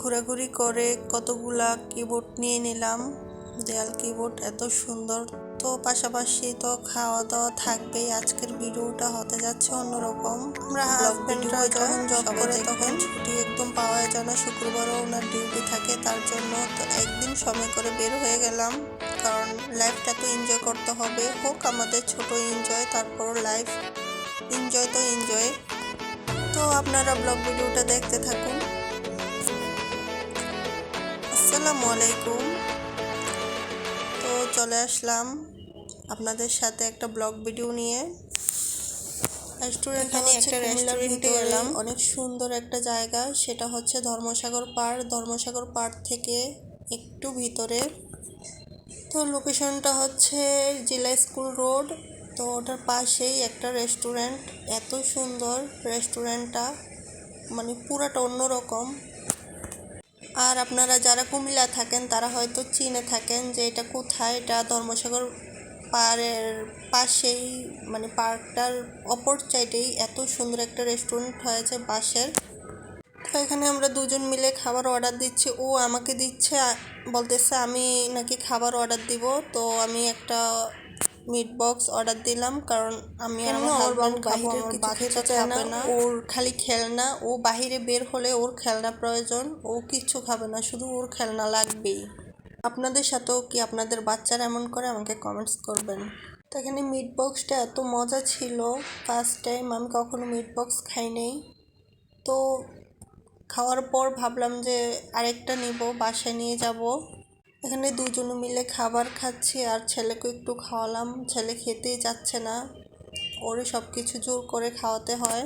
ঘোরাঘুরি করে কতগুলা কিবোর্ড নিয়ে নিলাম। দেয়াল কিবোর্ড এত সুন্দর। তো পাশাপাশি তো খাওয়া দাওয়া থাকবেই। আজকের ভিডিওটা হতে যাচ্ছে অন্যরকম। আমরা হাজবেন্ডরা যখন জব করে তখন ছুটি একদম পাওয়া যায় না। শুক্রবারও ওনার ডিউটি থাকে তার জন্য তো একদিন সময় করে বের হয়ে গেলাম। কারণ লাইফটা তো এনজয় করতে হবে। হোক আমাদের ছোট এনজয় তারপর লাইফ এনজয় তো এনজয় তো আপনারা ব্লগ ভিডিওটা দেখতে থাকুন। আসসালামু আলাইকুম। তো চলে আসলাম আপনাদের সাথে একটা ব্লগ ভিডিও নিয়ে। রেস্টুরেন্ট একটা রেস্টুরেন্টে এলাম অনেক সুন্দর একটা জায়গা সেটা হচ্ছে ধর্মসাগর পাড়। ধর্মসাগর পাড় থেকে একটু ভিতরে। তো লোকেশনটা হচ্ছে জেলা স্কুল রোড। তো ওটার পাশেই একটা রেস্টুরেন্ট এত সুন্দর রেস্টুরেন্টটা মানে পুরাটা অন্যরকম। আর আপনারা যারা কুমিল্লা থাকেন, তারা হয়তো চিনে থাকেন যে এটা কোথায়? এটা ধর্মসাগর পাড়ের পাশেই মানে পার্কটার অপর সাইডেই এত সুন্দর একটা রেস্টুরেন্ট হয়েছে বাঁশের তো এখানে আমরা দুজন মিলে খাবার অর্ডার দিচ্ছি। ও আমাকে দিচ্ছে, বলতেছে আমি নাকি খাবার অর্ডার দিব। তো আমি একটা মিট বক্স অর্ডার দিলাম কারণ আমি আর আমার হাজব্যান্ড কিছু খেতে চায় না। ওর খালি খেলনা ও বাহিরে বের হলে ওর খেলনা প্রয়োজন ও কিচ্ছু খাবে না শুধু ওর খেলনা লাগবেই। আপনাদের সাথেও কি আপনাদের বাচ্চারা এমন করে? আমাকে কমেন্টস করবেন। তো এখানে মিট বক্সটা এত মজা ছিল। ফার্স্ট টাইম আমি কখনো মিট বক্স খাই নাই। তো খাওয়ার পর ভাবলাম যে আরেকটা নিব বাসায় নিয়ে যাব। এখানে দুজনে মিলে খাবার খাচ্ছি আর ছেলেকে একটু খাওয়ালাম। ছেলে খেতেই যাচ্ছে না। ওরই সব কিছু জোর করে খাওয়াতে হয়।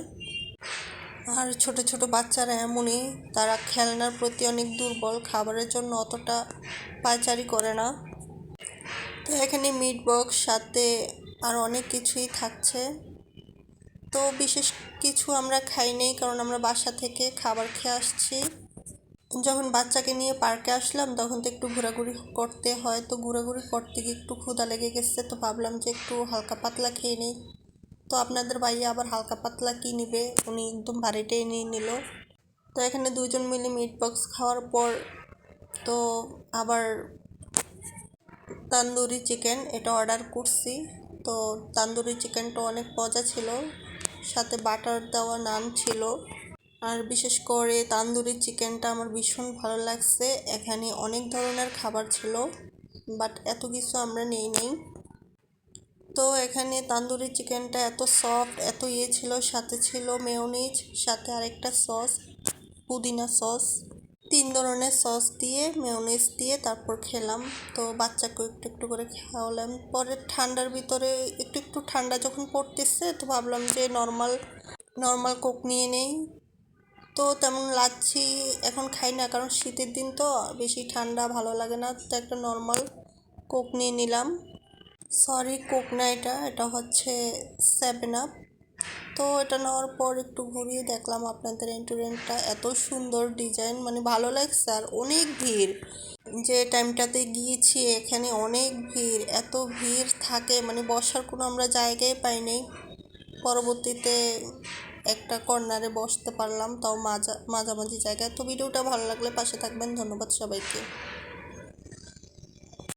আর ছোট ছোট বাচ্চারা এমনই, তারা খেলনার প্রতি অনেক দুর্বল, খাবারের জন্য অতটা পায়চারি করে না। তো এখানে মিট বক্স সাথে আর অনেক কিছুই থাকছে। তো বিশেষ কিছু আমরা খাই নেই, কারণ আমরা বাসা থেকে খাবার খেয়ে আসছি। যখন বাচ্চাকে নিয়ে পার্কে আসলাম, তখন তো একটু ঘোরাঘুরি করতে হয়। তো ঘোরাঘুরি করতে গিয়ে একটু ক্ষুধা লেগে গেছে, তো ভাবলাম যে একটু হালকা পাতলা খেয়ে নিই। তো আপনাদের ভাইয়া আবার হালকা পাতলা কী নিবে? উনি একদম বাড়িটাই নিয়ে নিল। তো এখানে দুজন মিলে মিট বক্স খাওয়ার পর তো আবার তান্দুরি চিকেন এটা অর্ডার করছি। তো তান্দুরি চিকেনটা অনেক মজা ছিল। সাথে বাটার দেওয়া নান ছিল। আর বিশেষ করে তান্দুরি চিকেনটা আমার ভীষণ ভালো লাগছে। এখানে অনেক ধরনের খাবার ছিল বাট এত কিছু আমরা নেই নেই। তো এখানে তান্দুরি চিকেনটা এত সফট এত ইয়ে ছিল, সাথে ছিল মেয়োনিজ সাথে আরেকটা সস পুদিনা সস তিন ধরনের সস দিয়ে মেয়োনিজ দিয়ে তারপর খেলাম। তো বাচ্চাকে একটু একটু করে খাওয়ালাম। পরে ঠান্ডার ভিতরে একটু একটু ঠান্ডা যখন পড়তেছে, তো ভাবলাম যে নর্মাল নর্মাল কোক নিয়ে নেই। তো তেমন লাচ্ছি এখন খাই না, কারণ শীতের দিন তো, বেশি ঠান্ডা ভালো লাগে না, তো একটা নর্মাল কোক নিয়ে নিলাম। সরি কোক না এটা এটা হচ্ছে সেভেন আপ তো এটা নেওয়ার পর একটু ঘুরিয়ে দেখলাম আপনাদের রেস্টুরেন্টটা এত সুন্দর ডিজাইন মানে ভালো লাগছে আর অনেক ভিড়। যে টাইমটাতে গিয়েছি, এখানে অনেক ভিড়, এত ভিড় থাকে মানে বসার কোনো আমরা জায়গায় পাই নাই। পরবর্তীতে একটা কর্নারে বসতে পারলাম, তাও মাঝা মাঝামাঝি জায়গায়। তো ভিডিওটা ভালো লাগলে পাশে থাকবেন। ধন্যবাদ সবাইকে।